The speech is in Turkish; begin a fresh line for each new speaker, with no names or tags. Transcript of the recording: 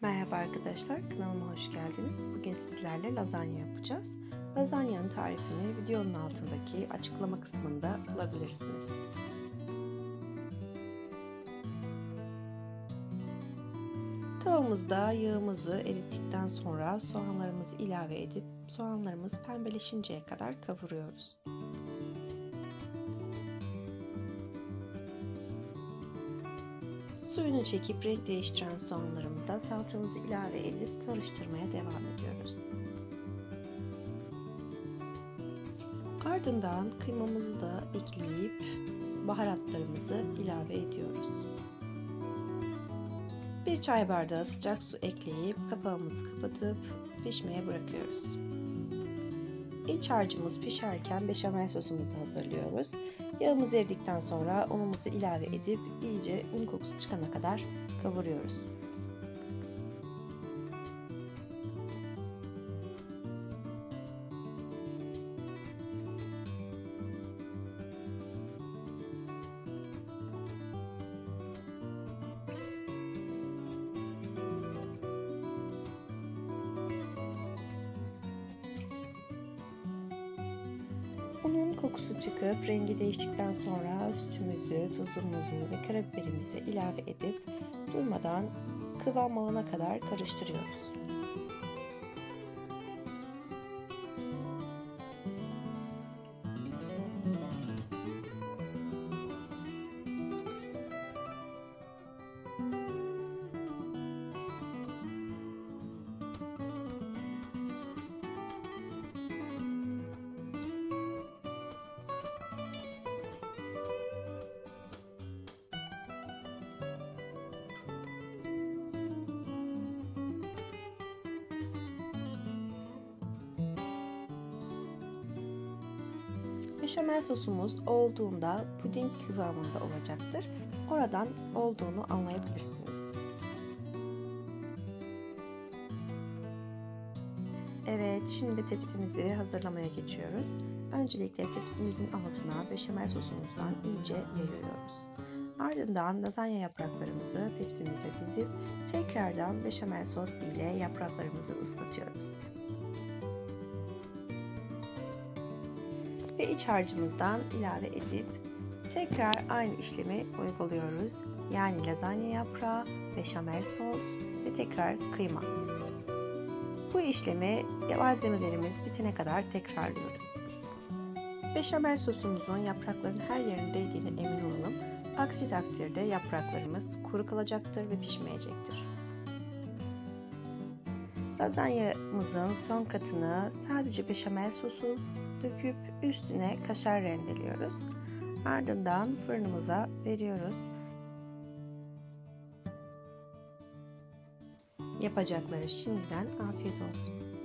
Merhaba arkadaşlar, kanalıma hoş geldiniz. Bugün sizlerle lazanya yapacağız. Lazanyanın tarifini videonun altındaki açıklama kısmında bulabilirsiniz. Tavamızda yağımızı erittikten sonra soğanlarımızı ilave edip soğanlarımız pembeleşinceye kadar kavuruyoruz. Suyunu çekip renk değiştiren soğanlarımıza salçamızı ilave edip karıştırmaya devam ediyoruz. Ardından kıymamızı da ekleyip baharatlarımızı ilave ediyoruz. Bir çay bardağı sıcak su ekleyip kapağımızı kapatıp pişmeye bırakıyoruz. İç harcımız pişerken beşamel sosumuzu hazırlıyoruz. Yağımız eridikten sonra unumuzu ilave edip iyice un kokusu çıkana kadar kavuruyoruz. Unun kokusu çıkıp rengi değiştikten sonra sütümüzü, tuzumuzu ve karabiberimizi ilave edip durmadan kıvam alana kadar karıştırıyoruz. Beşamel sosumuz olduğunda puding kıvamında olacaktır. Oradan olduğunu anlayabilirsiniz. Evet, şimdi tepsimizi hazırlamaya geçiyoruz. Öncelikle tepsimizin altına beşamel sosumuzdan iyice yayıyoruz. Ardından lazanya yapraklarımızı tepsimize dizip tekrardan beşamel sos ile yapraklarımızı ıslatıyoruz. Ve iç harcımızdan ilave edip tekrar aynı işlemi uyguluyoruz. Yani lazanya yaprağı, beşamel sos ve tekrar kıyma. Bu işlemi malzemelerimiz bitene kadar tekrarlıyoruz. Beşamel sosumuzun yaprakların her yerine değdiğine emin olalım. Aksi takdirde yapraklarımız kuru kalacaktır ve pişmeyecektir. Lazanyamızın son katını sadece beşamel sosu döküp üstüne kaşar rendeliyoruz. Ardından fırınımıza veriyoruz. Yapacakları şimdiden afiyet olsun.